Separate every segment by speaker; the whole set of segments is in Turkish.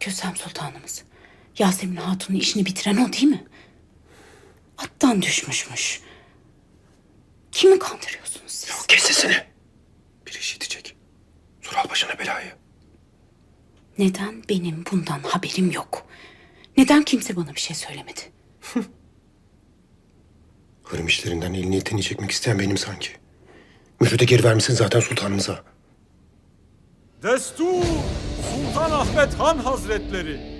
Speaker 1: Kösem Sultanımız. Yasemin Hatun'un işini bitiren o değil mi? Attan düşmüşmüş. Kimi kandırıyorsunuz siz?
Speaker 2: Kes sesini. Bir işitecek. Sor al başına belayı.
Speaker 1: Neden benim bundan haberim yok? Neden kimse bana bir şey söylemedi?
Speaker 2: Hırım işlerinden elini etini çekmek isteyen benim sanki. Mührü de geri vermişsin zaten sultanımıza.
Speaker 3: Destur Sultan Ahmet Han Hazretleri.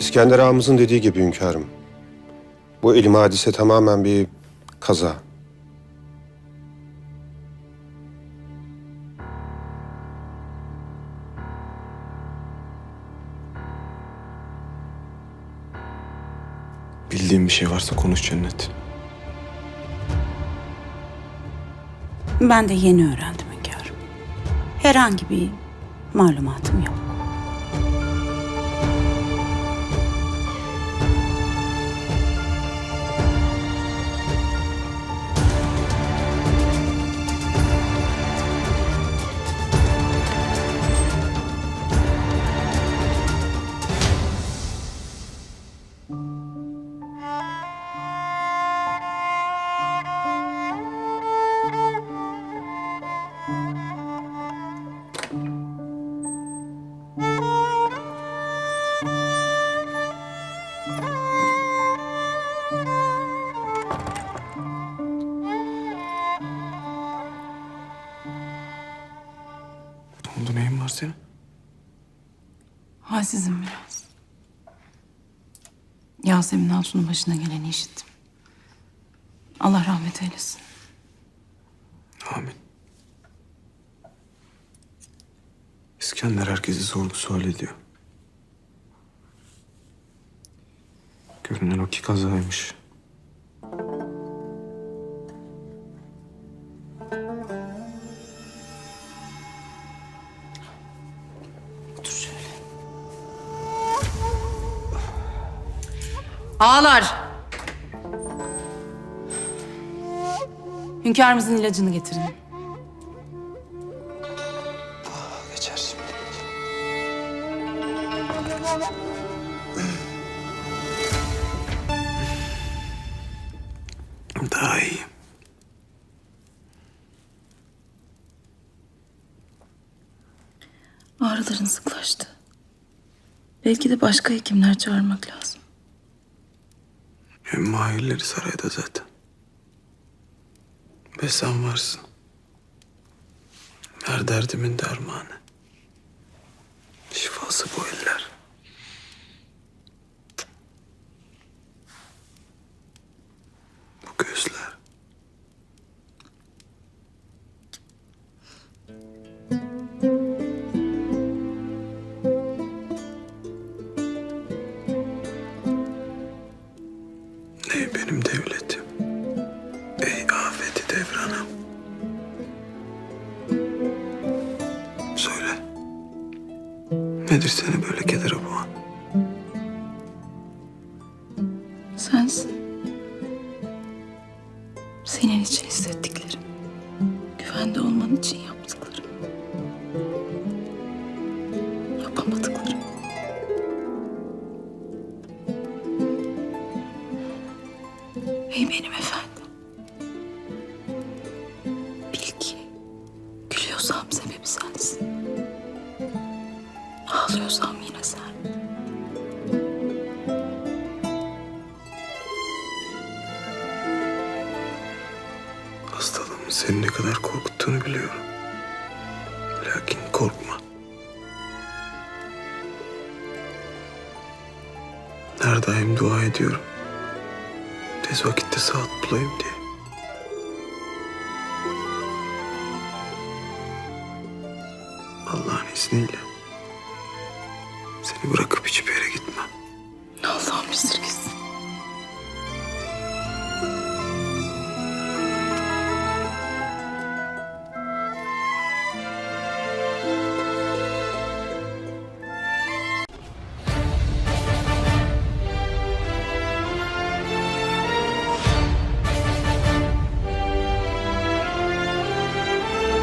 Speaker 2: İskender ağamızın dediği gibi hünkârım. Bu elim hadise tamamen bir kaza.
Speaker 4: Bildiğin bir şey varsa konuş Cennet.
Speaker 1: Ben de yeni öğrendim hünkârım. Herhangi bir malumatım yok.
Speaker 4: Ne oldu neyin var senin?
Speaker 5: Halsizim biraz. Yasemin Hatun'un başına geleni işittim. Allah rahmet eylesin.
Speaker 4: Amin. İskender herkesi sorgu sual ediyor. Görünen o ki kazaymış.
Speaker 5: Ağlar! Hünkârımızın ilacını getirin.
Speaker 4: Geçer şimdi. Daha iyi.
Speaker 5: Ağrıların sıklaştı. Belki de başka hekimler çağırmak lazım.
Speaker 4: Hem mahirleri sarayda zaten. Ve sen varsın. Her derdimin dermanı. Şifası bu eller. Bu gözler. Nedir seni böyle kedere boğan?
Speaker 5: Sensin. Senin için hissettiklerim. Güvende olman için yaptıklarım. Yapamadıklarım. Ey benim efendim.
Speaker 4: Seni ne kadar korkuttuğunu biliyorum. Lakin korkma. Her daim dua ediyorum. Tez vakitte saat bulayım diye. Allah'ın izniyle Seni bırakıp hiçbir yere
Speaker 5: esirgesin.